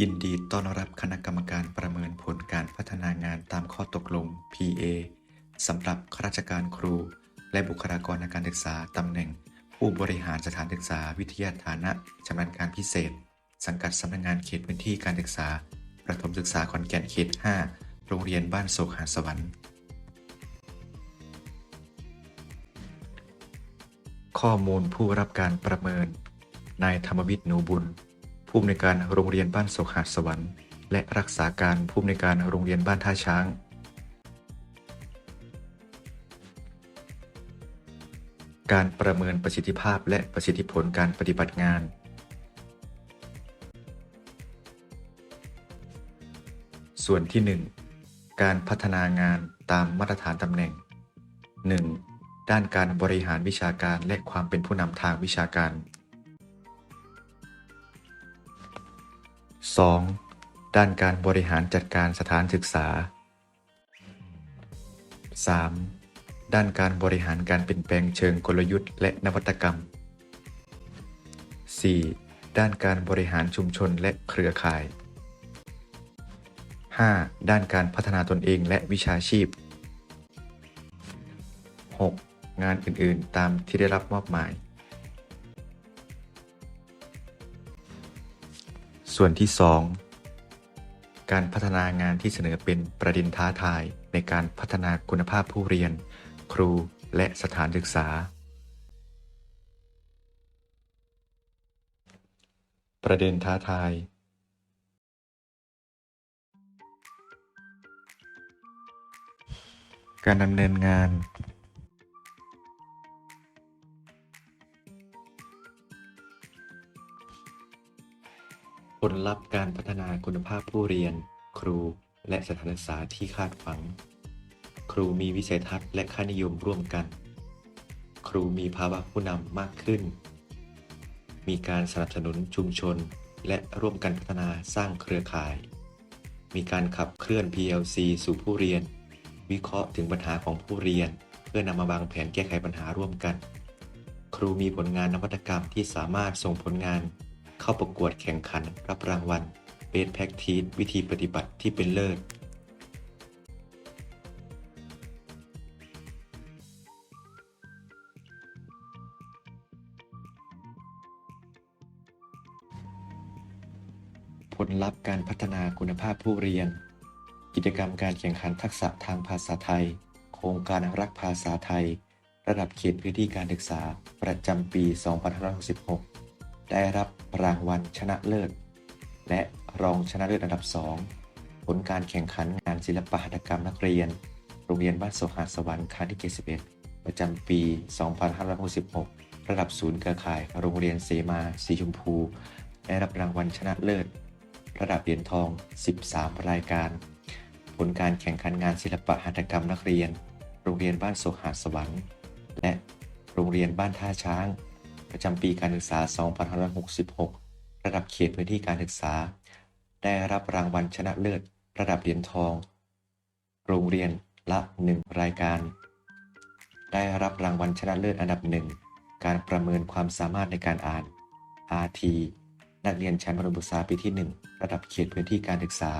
ยินดีต้อนรับคณะกรรมการประเมินผลการพัฒนางานตามข้อตกลง PA สำหรับข้าราชการครู และบุคลากรทางการศึกษาตำแหน่ง ผู้บริหารสถานศึกษาวิทยาฐานะชำนาญการพิเศษ สังกัดสำนักงานเขตพื้นที่การศึกษา ประถมศึกษาขอนแก่นเขต 5 โรงเรียนบ้านโศกหาสวรรค์ ข้อมูลผู้รับการประเมิน นายธรรมวิทย์หนูบุญ ผู้อำนวยการโรงเรียนบ้านโศกหาสวรรค์ และรักษาการผู้อำนวยการโรงเรียนบ้านท่าช้างการประเมินประสิทธิภาพและประสิทธิผลการปฏิบัติงาน ส่วนที่ 1 การพัฒนางานตามมาตรฐานตำแหน่ง 1. ด้านการบริหารวิชาการและความเป็นผู้นำทางวิชาการ 2. ด้านการบริหารจัดการสถานศึกษา 3. ด้านการบริหารการเปลี่ยนแปลงเชิงกลยุทธ์และนวัตกรรม 4. ด้านการบริหารชุมชนและเครือข่าย 5. ด้านการพัฒนาตนเองและวิชาชีพ 6. งานอื่น ๆ ตามที่ได้รับมอบหมาย ส่วนที่ 2 การพัฒนางานที่เสนอเป็นประเด็นท้าทายในการพัฒนาคุณภาพผู้เรียน ครูและสถานศึกษา ประเด็นท้าทาย การดำเนินงาน ผลลัพธ์การพัฒนาคุณภาพผู้เรียน ครู และสถานศึกษาที่คาดหวังครูมีวิสัยทัศน์และค่านิยมร่วมกัน ครูมีภาวะผู้นำมากขึ้น มีการสนับสนุนชุมชน และร่วมกันพัฒนาสร้างเครือข่าย มีการขับเคลื่อน PLC สู่ผู้เรียน วิเคราะห์ถึงปัญหาของผู้เรียน เพื่อนำมาวางแผนแก้ไขปัญหาร่วมกัน ครูมีผลงานนวัตกรรมที่สามารถส่งผลงาน เข้าประกวดแข่งขันรับรางวัล Best Practice วิธีปฏิบัติที่เป็นเลิศผลลัพธ์การพัฒนาคุณภาพผู้เรียน กิจกรรมการแข่งขันทักษะทางภาษาไทย โครงการรักภาษาไทย ระดับเขตพื้นที่การศึกษา ประจำปี 2566 ได้รับรางวัลชนะเลิศ และรองชนะเลิศอันดับ 2 ผลการแข่งขันงานศิลปหัตถกรรมนักเรียน โรงเรียนบ้านโสหาสวรรค์ครั้งที่ 71 ประจำปี 2566 ระดับศูนย์เครือข่าย โรงเรียนเสมาสีชมพู ได้รับรางวัลชนะเลิศ ระดับเหรียญทอง 13 รายการ ผลการแข่งขันงานศิลปะหัตถกรรมนักเรียน โรงเรียนบ้านโสหาสวรรค์ และโรงเรียนบ้านท่าช้าง ประจำปีการศึกษา 2566 ระดับเขตพื้นที่การศึกษา ได้รับรางวัลชนะเลิศ ระดับเหรียญทอง โรงเรียนละ 1 รายการ ได้รับรางวัลชนะเลิศอันดับหนึ่ง การประเมินความสามารถในการอ่าน RT นักเรียนชั้นมัธยมศึกษาปีที่ 1 ระดับเขตพื้นที่การศึกษา